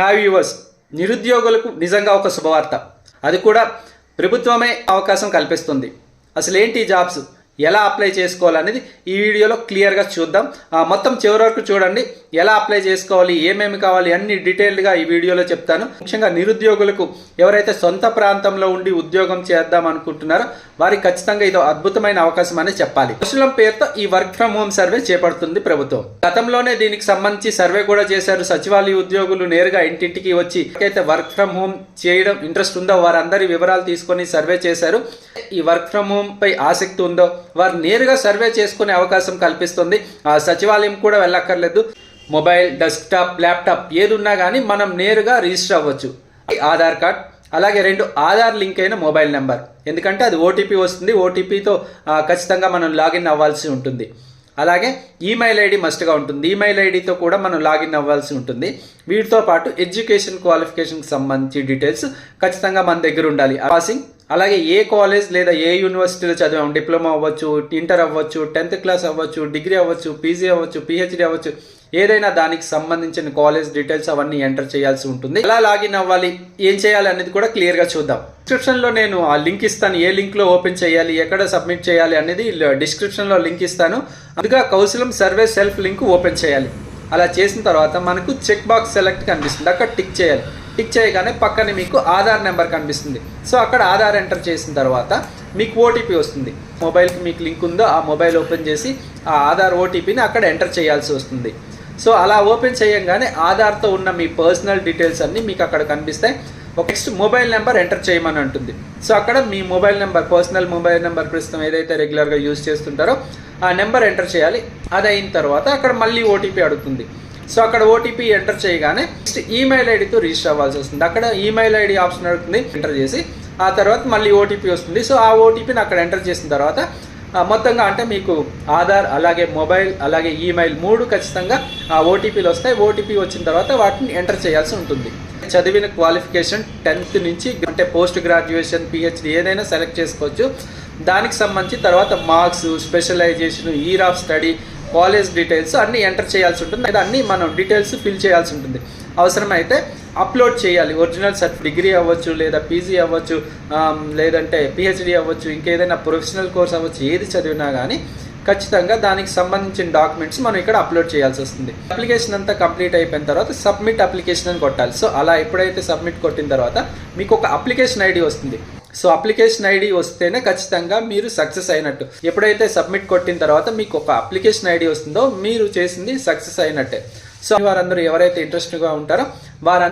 Hi viewers నిరుద్యోగులకు నిజంగా ఒక శుభవార్త. అది కూడా ప్రభుత్వమే అవకాశం కల్పిస్తుంది. అసలు ఏంటి జాబ్స్? ఎలా అప్లై చేసుకోవాలనేది ఈ వీడియోలో క్లియర్గా చూద్దాం. ఆ, మొత్తం చివరి వరకు చూడండి. ఎలా అప్లై చేసుకోవాలి ఏమేమి కావాలి అన్ని డీటెయిల్డ్గా ఈ వీడియోలో చెప్తాను. ముఖ్యంగా నిరుద్యోగులకు ఎవరైతే సొంత ప్రాంతంలో ఉండి ఉద్యోగం చేద్దాం అనుకుంటున్నారో వారికి ఖచ్చితంగా ఇది అద్భుతమైన అవకాశం అని చెప్పాలి. కౌశలం పేరుతో ఈ వర్క్ ఫ్రమ్ హోమ్ సర్వే చేపడుతుంది ప్రభుత్వం. గతంలోనే దీనికి సంబంధించి సర్వే కూడా చేశారు. సచివాలయ ఉద్యోగులు నేరుగా ఇంటింటికి వచ్చి అయితే వర్క్ ఫ్రమ్ హోమ్ చేయడం ఇంట్రెస్ట్ ఉందో వారందరి వివరాలు తీసుకొని సర్వే చేశారు. ఈ వర్క్ ఫ్రమ్ హోమ్ పై ఆసక్తి ఉందో వారు నేరుగా సర్వే చేసుకునే అవకాశం కల్పిస్తుంది. ఆ సచివాలయం కూడా వెళ్ళక్కర్లేదు. మొబైల్ డెస్క్టాప్ ల్యాప్టాప్ ఏది ఉన్నా కానీ మనం నేరుగా రిజిస్టర్ అవ్వచ్చు. ఆధార్ కార్డ్ అలాగే రెండు ఆధార్ లింక్ అయిన మొబైల్ నెంబర్. ఎందుకంటే అది ఓటీపీ వస్తుంది. ఓటీపీతో ఖచ్చితంగా మనం లాగిన్ అవ్వాల్సి ఉంటుంది. అలాగే ఈమెయిల్ ఐడి మస్ట్గా ఉంటుంది. ఈమెయిల్ ఐడితో కూడా మనం లాగిన్ అవ్వాల్సి ఉంటుంది. వీటితో పాటు ఎడ్యుకేషన్ క్వాలిఫికేషన్కి సంబంధించి డీటెయిల్స్ ఖచ్చితంగా మన దగ్గర ఉండాలి. పాసింగ్ అలాగే ఏ కాలేజ్ లేదా ఏ యూనివర్సిటీలో చదివాం? డిప్లొమా అవ్వచ్చు ఇంటర్ అవ్వచ్చు టెన్త్ క్లాస్ అవ్వచ్చు డిగ్రీ అవ్వచ్చు పీజీ అవ్వచ్చు పిహెచ్డి అవ్వచ్చు. ఏదైనా దానికి సంబంధించిన కాలేజ్ డీటెయిల్స్ అవన్నీ ఎంటర్ చేయాల్సి ఉంటుంది. ఎలా లాగిన్ అవ్వాలి? ఏం చేయాలి అనేది కూడా క్లియర్గా చూద్దాం. డిస్క్రిప్షన్లో నేను ఆ లింక్ ఇస్తాను. ఏ లింక్లో ఓపెన్ చేయాలి? ఎక్కడ సబ్మిట్ చేయాలి అనేది డిస్క్రిప్షన్లో లింక్ ఇస్తాను. అందుగా కౌశలం సర్వే సెల్ఫ్ లింక్ ఓపెన్ చేయాలి. అలా చేసిన తర్వాత మనకు చెక్ బాక్స్ సెలెక్ట్ కనిపిస్తుంది. అక్కడ టిక్ చేయాలి. టిక్ చేయగానే పక్కనే మీకు ఆధార్ నెంబర్ కనిపిస్తుంది. సో అక్కడ ఆధార్ ఎంటర్ చేసిన తర్వాత మీకు ఓటీపీ వస్తుంది. మొబైల్కి మీకు లింక్ ఉందో ఆ మొబైల్ ఓపెన్ చేసి ఆ ఆధార్ ఓటీపీని అక్కడ ఎంటర్ చేయాల్సి వస్తుంది. సో అలా ఓపెన్ చేయంగానే ఆధార్తో ఉన్న మీ పర్సనల్ డీటెయిల్స్ అన్నీ మీకు అక్కడ కనిపిస్తాయి. ఒక నెక్స్ట్ మొబైల్ నెంబర్ ఎంటర్ చేయమని అంటుంది. సో అక్కడ మీ mobile number personal mobile number ప్రస్తుతం ఏదైతే రెగ్యులర్గా యూజ్ చేస్తుంటారో ఆ నెంబర్ ఎంటర్ చేయాలి. అది అయిన తర్వాత అక్కడ మళ్ళీ ఓటీపీ అడుగుతుంది. సో అక్కడ ఓటీపీ ఎంటర్ చేయగానే నెక్స్ట్ ఈమెయిల్ ఐడితో రిజిస్టర్ అవ్వాల్సి వస్తుంది. అక్కడ ఈమెయిల్ ఐడి ఆప్షన్ అడుగుతుంది ఎంటర్ చేసి ఆ తర్వాత మళ్ళీ ఓటీపీ వస్తుంది. సో ఆ ఓటీపీని అక్కడ ఎంటర్ చేసిన తర్వాత మొత్తంగా అంటే మీకు ఆధార్ అలాగే మొబైల్ అలాగే ఈమెయిల్ మూడు ఖచ్చితంగా ఆ ఓటీపీలు వస్తాయి. ఓటీపీ వచ్చిన తర్వాత వాటిని ఎంటర్ చేయాల్సి ఉంటుంది. చదివిన క్వాలిఫికేషన్ టెన్త్ నుంచి అంటే పోస్ట్ గ్రాడ్యుయేషన్ పిహెచ్డి ఏదైనా సెలెక్ట్ చేసుకోవచ్చు. దానికి సంబంధించి తర్వాత marks specialisation year of study college details అన్నీ ఎంటర్ చేయాల్సి ఉంటుంది. లేదా అన్నీ మనం డీటెయిల్స్ ఫిల్ చేయాల్సి ఉంటుంది. అవసరమైతే అప్లోడ్ చేయాలి. ఒరిజినల్ సర్టిఫికేట్ డిగ్రీ అవ్వచ్చు లేదా పీజీ అవ్వచ్చు లేదంటే పిహెచ్డి అవ్వచ్చు ఇంకేదైనా ప్రొఫెషనల్ కోర్స్ అవ్వచ్చు ఏది చదివినా కానీ ఖచ్చితంగా దానికి సంబంధించిన డాక్యుమెంట్స్ మనం ఇక్కడ అప్లోడ్ చేయాల్సి వస్తుంది. అప్లికేషన్ అంతా కంప్లీట్ అయిపోయిన తర్వాత సబ్మిట్ అప్లికేషన్ అని కొట్టాలి. సో అలా ఎప్పుడైతే సబ్మిట్ కొట్టిన తర్వాత మీకు ఒక అప్లికేషన్ ఐడి వస్తుంది. సో అప్లికేషన్ ఐడి వస్తేనే ఖచ్చితంగా మీరు సక్సెస్ అయినట్టు. ఎప్పుడైతే సబ్మిట్ కొట్టిన తర్వాత మీకు ఒక అప్లికేషన్ ఐడి వస్తుందో మీరు చేసింది సక్సెస్ అయినట్టే. సో వారందరూ ఎవరైతే ఇంట్రెస్ట్గా ఉంటారో వారందరూ